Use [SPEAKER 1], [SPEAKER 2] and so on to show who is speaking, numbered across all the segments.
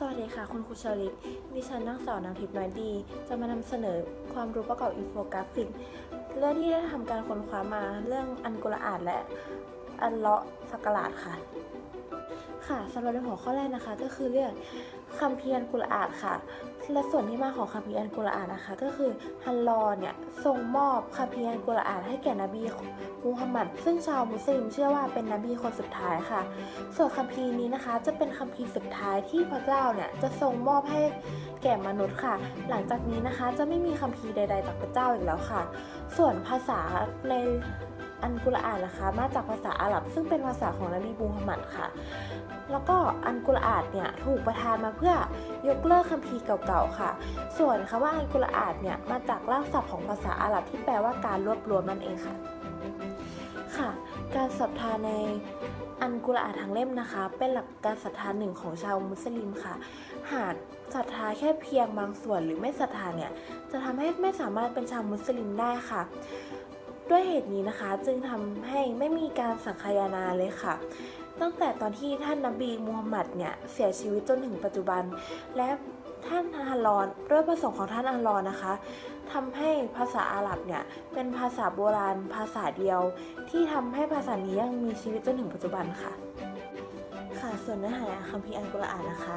[SPEAKER 1] สวัสดีค่ะ คุณครูชลิตดิฉันนักสอนน้ำทิพย์น้อยดี จะมานำเสนอความรู้ประกอบอินโฟกราฟิก เรื่องที่ได้ทำการค้นคว้ามาเรื่องอันกุรอาดและ อันเลาะสักกะลาดค่ะ ค่ะสำหรับในหัวข้อแรกนะคะ ก็คือเรื่องคัมภีร์อันกุรอานค่ะ และส่วนที่มาของคัมภีร์อันกุรอานนะคะ ก็คือฮันลอเนี่ยทรงมอบคัมภีร์อันกุรอานให้แก่นบีมูฮัมหมัดซึ่งชาวมุสลิมเชื่อว่าเป็นนบีคนสุดท้ายค่ะ ส่วนคัมภีร์นี้นะคะ จะเป็นคัมภีร์สุดท้ายที่พระเจ้าเนี่ยจะทรงมอบให้แก่มนุษย์ค่ะ หลังจากนี้นะคะจะไม่มีคัมภีร์ใด ๆ จากพระเจ้าอีกแล้วค่ะ ส่วนภาษาใน อันกุรอานนะคะ มาจากภาษาอาหรับ ซึ่งเป็นภาษาของนบีมูฮัมหมัดค่ะ แล้วก็อันกุรอานเนี่ยถูกประทานมาเพื่อยกเลิกคัมภีร์เก่าๆค่ะ ส่วนคำว่าอันกุรอานเนี่ยมาจากรากศัพท์ของภาษาอาหรับที่แปลว่าการรวบรวมนั่นเองค่ะ ค่ะ การศรัทธาในอันกุรอานทั้งเล่มนะคะ เป็นหลักการศรัทธาหนึ่งของชาวมุสลิมค่ะ หากศรัทธาแค่เพียงบางส่วนหรือไม่ศรัทธาเนี่ยจะทำให้ไม่สามารถเป็นชาวมุสลิมได้ค่ะ ด้วยเหตุนี้นะคะจึงทำให้ไม่มีการสังคายนาเลยค่ะ ตั้งแต่ตอนที่ท่านนบีมูฮัมหมัดเนี่ยเสียชีวิตจนถึงปัจจุบัน และท่านอัลลอฮ์ด้วยประสงค์ของท่านอัลลอฮ์นะคะทำให้ภาษาอาหรับเนี่ยเป็นภาษาโบราณภาษาเดียว ที่ทำให้ภาษานี้ยังมีชีวิตจนถึงปัจจุบันค่ะ ค่ะ ส่วนเนื้อหาคัมภีร์อัลกุรอานนะคะ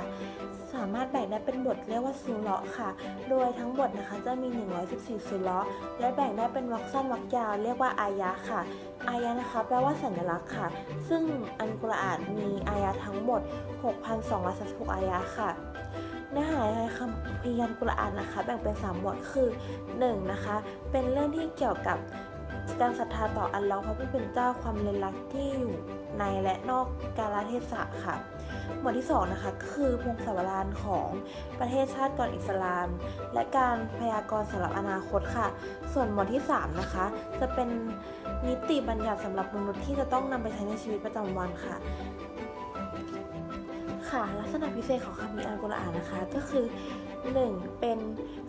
[SPEAKER 1] สามารถแบ่งได้เป็นบทเรียกว่าซูเราะค่ะ โดยทั้งบทนะคะจะมี 114ซูเราะและแบ่งได้เป็นวรรคสั้นวรรคยาวเรียกว่าอายะค่ะ อายะนะคะแปลว่าสัญลักษณ์ค่ะ ซึ่งอัลกุรอานมีอายะทั้งหมด 6,236อายะห์ค่ะเนื้อหาในคัมภีร์อัลกุรอานนะคะ แบ่งเป็น 3 หมวดคือ 1. นะคะ เป็นเรื่องที่เกี่ยวกับ การศรัทธาต่ออัลลอฮ์พระผู้เป็นเจ้าความเลนลักที่อยู่ในและนอกกาลเทศะค่ะ หมวดที่2นะคะคือพงศาวดารของประเทศชาติก่อนอิสลาม และการพยากรณ์สำหรับอนาคตค่ะ ส่วนหมวดที่3นะคะจะเป็นนิติบัญญัติสำหรับมนุษย์ที่จะต้องนำไปใช้ในชีวิตประจำวันค่ะค่ะ ลักษณะพิเศษของคัมภีร์อัลกุรอานนะคะ ก็คือ 1. เป็น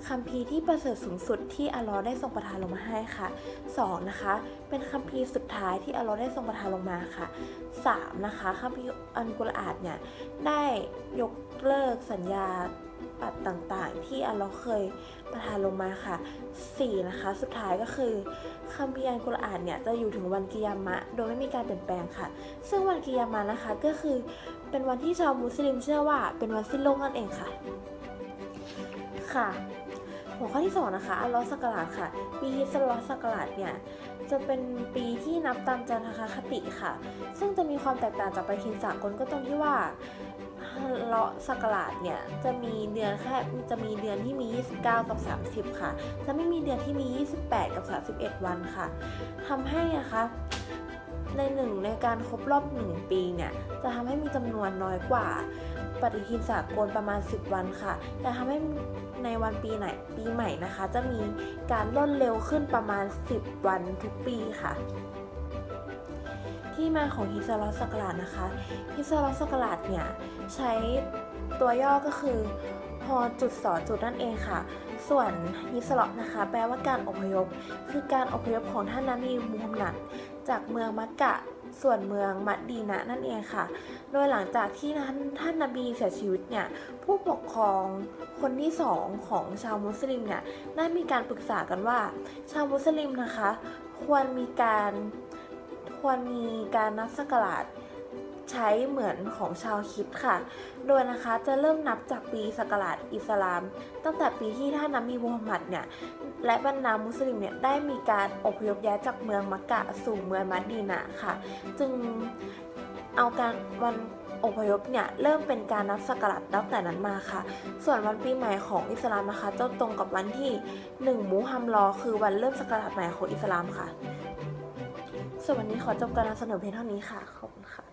[SPEAKER 1] คัมภีร์ที่ประเสริฐสูงสุดที่อัลลอฮ์ได้ทรงประทานลงมาให้ค่ะ 2. นะคะ เป็นคัมภีร์สุดท้ายที่อัลลอฮ์ได้ทรงประทานลงมาค่ะ 3. นะคะคัมภีร์อัลกุรอานเนี่ยได้ยกเลิกสัญญาปัดต่างๆ ที่อัลลอฮ์เคยประทานลงมาค่ะ 4. นะคะ สุดท้ายก็คือคัมภีร์อัลกุรอานเนี่ยจะอยู่ถึงวันกิยามะ โดยไม่มีการเปลี่ยนแปลงค่ะ ซึ่งวันกิยามะนะคะก็คือเป็นวันที่ชาวมุสลิมเชื่อว่าเป็นวันสิ้นโลกนั่นเองค่ะ ค่ะ หัวข้อที่ 2 นะคะอัลลอฮ์สักราชค่ะ ปีฮิสลอสักราชเนี่ยจะเป็นปีที่นับตามจันทคติค่ะ ซึ่งจะมีความแตกต่างจากปฏิทินสากลก็ตรงที่ว่าเลาะสักราชเนี่ยจะมีเดือนแค่จะมีเดือนที่มี 29 กับ 30 ค่ะ จะไม่มีเดือนที่มี 28 กับ 31 วันค่ะทำให้นะคะในหนึ่งในการครบรอบ 1 ปีเนี่ยจะทำให้มีจำนวนน้อยกว่า ปฏิทินสากลประมาณ 10 วันค่ะแต่ทำให้ในวันปีไหนปีใหม่นะคะ จะมีการล่นเร็วขึ้นประมาณ 10 วันทุกปีค่ะ ที่มาของฮิสลอสกราดนะคะฮิสลอสกราดเนี่ยใช้ตัวย่อก็คือฮอจุดสอจุดนั่นเองค่ะ ส่วนฮิสลอนะคะ แปลว่าการอพยพ คือการอพยพของท่านนาบีมูฮัมหมัดจากเมืองมักกะ ส่วนเมืองมัดดีนะนั่นเองค่ะ โดยหลังจากที่นั้นท่านนบีเสียชีวิตเนี่ยผู้ปกครองคนที่สองของชาวมุสลิมเนี่ยได้มีการปรึกษากันว่า ชาวมุสลิมนะคะ ควรมีการควรมีการนับสกราช ใช้เหมือนของชาวคิดค่ะ โดยนะคะจะเริ่มนับจากปีสกราชอิสลาม ตั้งแต่ปีที่ท่านนบีมูฮัมหมัดเนี่ยและบรรดามุสลิมเนี่ยได้มีการอพยพย้ายจากเมืองมักกะสู่เมืองมัดดีนะค่ะ จึงเอาการวันอพยพเนี่ยเริ่มเป็นการนับสกราชนับแต่นั้นมาค่ะ ส่วนวันปีใหม่ของอิสลามนะคะจะตรงกับวันที่1มุฮัมรอ คือวันเริ่มสกราชใหม่ของอิสลามค่ะ ส่วนวันนี้ขอจบการนำเสนอเพียงเท่านี้ค่ะ ขอบคุณค่ะ